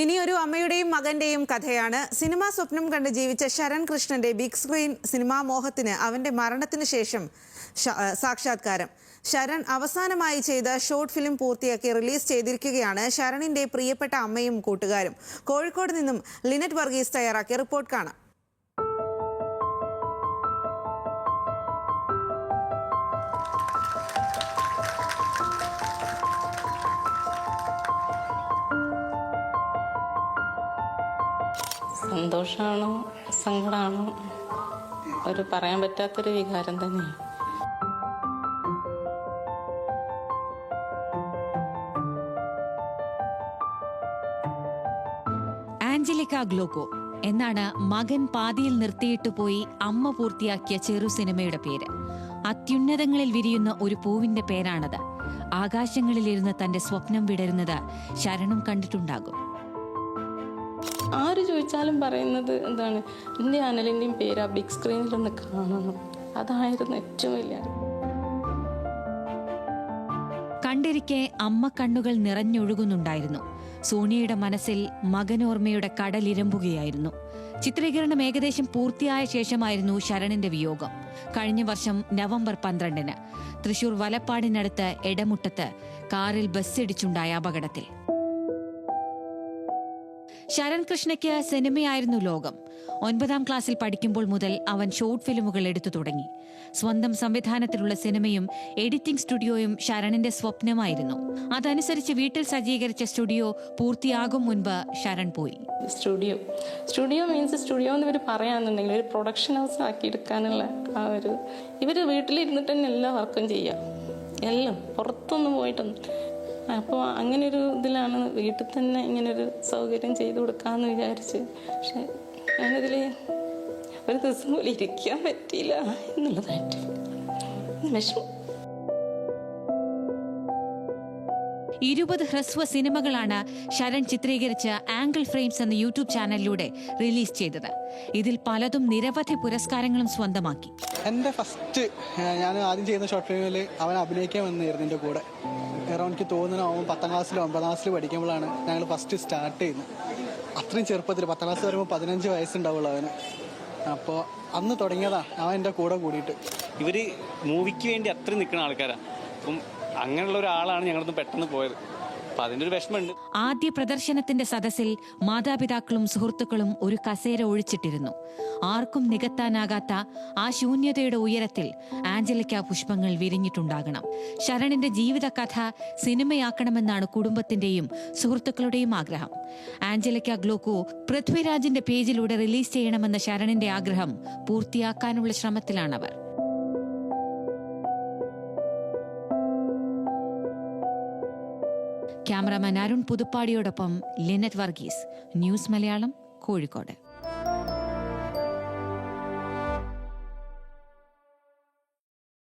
ഇനി ഒരു അമ്മയുടെയും മകന്റെയും കഥയാണ്. സിനിമാ സ്വപ്നം കണ്ട് ജീവിച്ച ശരൺ കൃഷ്ണന്റെ ബിഗ് സ്ക്രീൻ സിനിമാ മോഹത്തിന് അവന്റെ മരണത്തിന് ശേഷം സാക്ഷാത്കാരം. ശരൺ അവസാനമായി ചെയ്ത ഷോർട്ട് ഫിലിം പൂർത്തിയാക്കി റിലീസ് ചെയ്തിരിക്കുകയാണ് ശരണിന്റെ പ്രിയപ്പെട്ട അമ്മയും കൂട്ടുകാരും. കോഴിക്കോട് നിന്നും ലിനറ്റ് വർഗീസ് തയ്യാറാക്കിയ റിപ്പോർട്ട് കാണാം. സന്തോഷമാണോ സങ്കടമാണോ ഒരു പറയാൻ പറ്റാത്തൊരു വികാരം തന്നെയാണ്. ആഞ്ചലിക്ക ഗ്ലോക്കോ എന്നാണ് മകൻ പാതിയിൽ നിർത്തിയിട്ട് പോയി അമ്മ പൂർത്തിയാക്കിയ ചെറു സിനിമയുടെ പേര്. അത്യുന്നതങ്ങളിൽ വിരിയുന്ന ഒരു പൂവിന്റെ പേരാണത്. ആകാശങ്ങളിലിരുന്ന് തന്റെ സ്വപ്നം വിടരുന്നത് ശരണം കണ്ടിട്ടുണ്ടാകും. ആര് ചോദിച്ചാലും പറയുന്നത് എന്താണ്? എന്റെ അനലിന്റെയും പേര് ആ ബിഗ് സ്ക്രീനിലൊന്ന് കാണണം. അതായിരുന്നു ഏറ്റവും വലിയ കണ്ടിരിക്കെ അമ്മ കണ്ണുകൾ നിറഞ്ഞൊഴുകുന്നുണ്ടായിരുന്നു. സോണിയയുടെ മനസ്സിൽ മകനോർമ്മയുടെ കടലിരമ്പുകയായിരുന്നു ചിത്രീകരണം ഏകദേശം പൂർത്തിയായ ശേഷമായിരുന്നു ശരണിന്റെ വിയോഗം. കഴിഞ്ഞ വർഷം നവംബർ പന്ത്രണ്ടിന് തൃശൂർ വലപ്പാടിനടുത്ത് എടമുട്ടത്ത് കാറിൽ ബസ്സിടിച്ചുണ്ടായ അപകടത്തിൽ. ശരൺ കൃഷ്ണയ്ക്ക് സിനിമയായിരുന്നു ലോകം. ഒൻപതാം ക്ലാസ്സിൽ പഠിക്കുമ്പോൾ മുതൽ അവൻ ഷോർട്ട് ഫിലിമുകൾ എടുത്തു തുടങ്ങി. സ്വന്തം സംവിധാനത്തിലുള്ള സിനിമയും എഡിറ്റിംഗ് സ്റ്റുഡിയോയും ശരണിന്റെ സ്വപ്നമായിരുന്നു. അതനുസരിച്ച് വീട്ടിൽ സജ്ജീകരിച്ച സ്റ്റുഡിയോ പൂർത്തിയാകും മുൻപ് ശരൺ പോയി. സ്റ്റുഡിയോ. സ്റ്റുഡിയോ മീൻസ് സ്റ്റുഡിയോ എന്ന് ഇവർ പറയാന്നുണ്ടെങ്കിൽ ഒരു പ്രൊഡക്ഷൻ ഹൗസ് ആക്കി എടുക്കാനുള്ള ആ ഒരു ഇവർ വീട്ടിലിരുന്നിട്ട് തന്നെ എല്ലാ വർക്കും ചെയ്യാം. എല്ലാം പുറത്തൊന്നും പോയിട്ടൊന്നും അപ്പോൾ അങ്ങനെ ഒരു ഇതിലാണ് വീട്ടിൽ തന്നെ ഇങ്ങനൊരു ഒരു സൗകര്യം ചെയ്തു കൊടുക്കാമെന്ന് വിചാരിച്ച്. പക്ഷെ ഞാനതിൽ ഒരു ദിവസം പോലും ഇരിക്കാൻ പറ്റിയില്ല എന്നുള്ളതായിട്ട് വിഷമം. ഇരുപത് ഹ്രസ്വ സിനിമകളാണ് ശരൺ ചിത്രീകരിച്ച ആംഗിൾ ഫ്രെയിംസ് എന്ന യൂട്യൂബ് ചാനലിലൂടെ റിലീസ് ചെയ്തത്. ഇതിൽ പലതും നിരവധി പുരസ്കാരങ്ങളും സ്വന്തമാക്കി. എന്റെ ഫസ്റ്റ് ഞാൻ ആദ്യം ചെയ്യുന്ന ഷോർട്ട് ഫിലിമിൽ അവൻ അഭിനയിക്കാൻ വന്നിരുന്നു എന്റെ കൂടെ. കാരണം എനിക്ക് തോന്നുന്നു പത്താം ക്ലാസ്സിലോ ഒമ്പതാം ക്ലാസ്സിൽ പഠിക്കുമ്പോഴാണ് ഞങ്ങൾ ഫസ്റ്റ് സ്റ്റാർട്ട് ചെയ്യുന്നത്. അത്രയും ചെറുപ്പത്തിൽ പത്താം ക്ലാസ് വരുമ്പോൾ പതിനഞ്ച് വയസ്സുണ്ടാവുള്ളൂ അവന്. അപ്പോൾ അന്ന് തുടങ്ങിയതാണ് അവൻ എന്റെ കൂടെ കൂടിയിട്ട്. ഇവർ മൂവിക്ക് വേണ്ടി അത്രയും നിൽക്കുന്ന ആൾക്കാരാണ് അപ്പം അങ്ങനെയുള്ള ഒരാളാണ് ഞങ്ങളൊന്ന് പെട്ടെന്ന് പോയത്. ആദ്യ പ്രദർശനത്തിന്റെ സദസ്സിൽ മാതാപിതാക്കളും സുഹൃത്തുക്കളും ഒരു കസേര ഒഴിച്ചിട്ടിരുന്നു. ആർക്കും നികത്താനാകാത്ത ആ ശൂന്യതയുടെ ഉയരത്തിൽ ആഞ്ചലിക്ക പുഷ്പങ്ങൾ വിരിഞ്ഞിട്ടുണ്ടാകണം. ശരണിന്റെ ജീവിതകഥ സിനിമയാക്കണമെന്നാണ് കുടുംബത്തിന്റെയും സുഹൃത്തുക്കളുടെയും ആഗ്രഹം. ആഞ്ചലിക്ക ഗ്ലോക്കോ പൃഥ്വിരാജിന്റെ പേജിലൂടെ റിലീസ് ചെയ്യണമെന്ന ശരണിന്റെ ആഗ്രഹം പൂർത്തിയാക്കാനുള്ള ശ്രമത്തിലാണവർ. ക്യാമറാമാൻ അരുൺ പുതുപ്പാടിയോടൊപ്പം ലിനറ്റ് വർഗീസ് ന്യൂസ് മലയാളം കോഴിക്കോട്.